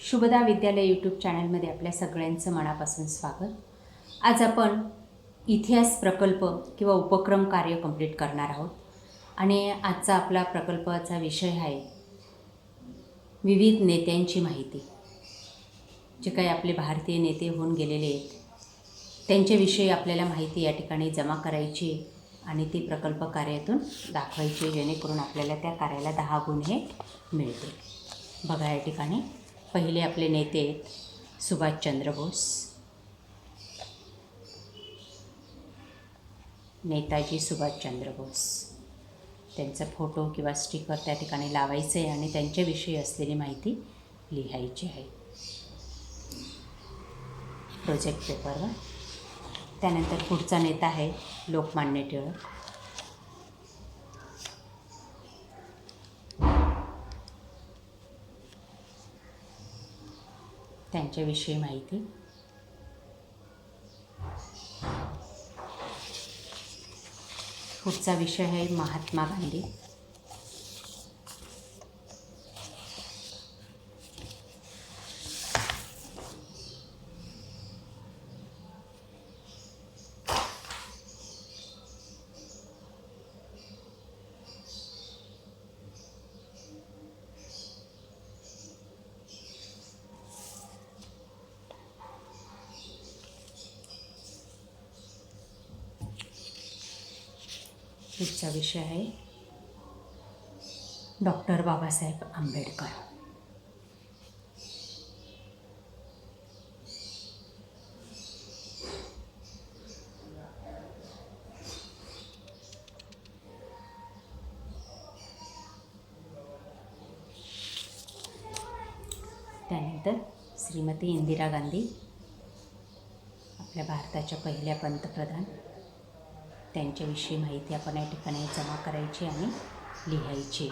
शुभदा विद्यालय यूट्यूब चॅनलमध्ये आपल्या सगळ्यांचं मनापासून स्वागत. आज आपण इतिहास प्रकल्प किंवा उपक्रम कार्य कंप्लीट करणार आहोत. आणि आजचा आपला प्रकल्पाचा विषय आहे विविध नेत्यांची माहिती. जे काही आपले भारतीय नेते होऊन गेलेले आहेत त्यांच्याविषयी आपल्याला माहिती या ठिकाणी जमा करायची आणि ती प्रकल्प कार्यातून दाखवायची जेणेकरून आपल्याला त्या कार्याला दहा गुण हे मिळतील. बघा या ठिकाणी. पहिले आपले नेते आहेत सुभाषचंद्र बोस नेताजी सुभाषचंद्र बोस. त्यांचा फोटो किंवा स्टिकर त्या ठिकाणी लावायचं आहे आणि त्यांच्याविषयी असलेली माहिती लिहायची आहे. प्रोजेक्ट पेपरवर त्यानंतर पुढचा नेता आहे लोकमान्य टिळक. त्यांच्याविषयी माहिती. पुढचा विषय आहे महात्मा गांधी. पुढचा विषय आहे. डॉक्टर बाबासाहेब आंबेडकर. त्यानंतर श्रीमती इंदिरा गांधी आपल्या भारताच्या पहिल्या पंतप्रधान. त्यांच्याविषयी माहिती आपण या ठिकाणी जमा करायची आणि लिहायची.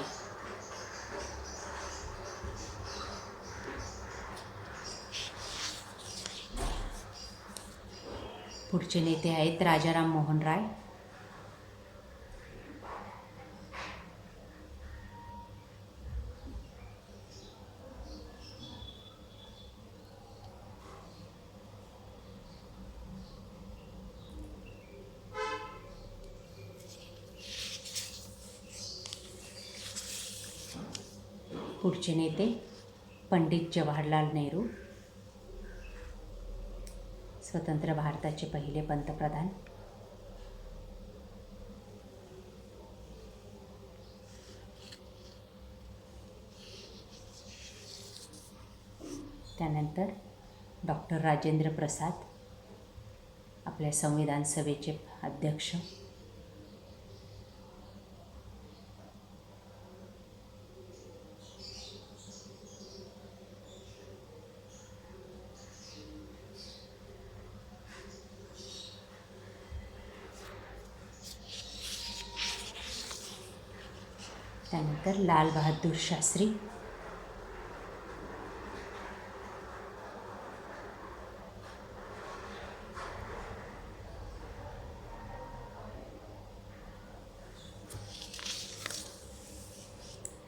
पुढचे नेते आहेत राजाराम मोहन राय. पुढचे नेते पंडित जवाहरलाल नेहरू स्वतंत्र भारताचे पहिले पंतप्रधान. त्यानंतर डॉक्टर राजेंद्र प्रसाद आपल्या संविधान सभेचे अध्यक्ष. त्यानंतर लाल बहादूर शास्त्री.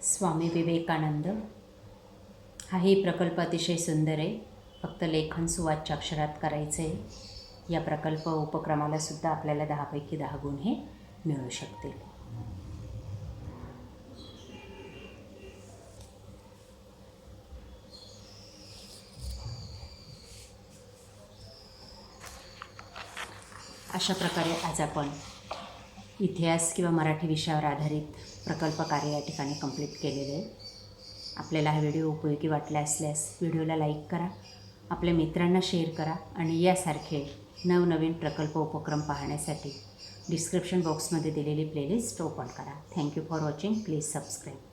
स्वामी विवेकानंद. हाही प्रकल्प अतिशय सुंदर आहे. फक्त लेखन सुवाच्य अक्षरात करायचं आहे या प्रकल्प उपक्रमाला सुद्धा आपल्याला दहापैकी दहा गुण हे मिळू शकतील. अशा प्रकारे आज आपण इतिहास किंवा मराठी विषयावर आधारित प्रकल्प कार्य या ठिकाणी कंप्लीट केलेले आहे. आपल्याला हा व्हिडिओ उपयोगी वाटला असल्यास व्हिडिओला लाईक करा आपल्या मित्रांना शेअर करा आणि यासारखे नवनवीन प्रकल्प उपक्रम पाहण्यासाठी डिस्क्रिप्शन बॉक्समध्ये दिलेली प्लेलिस्ट ओपन करा. Thank you for watching please subscribe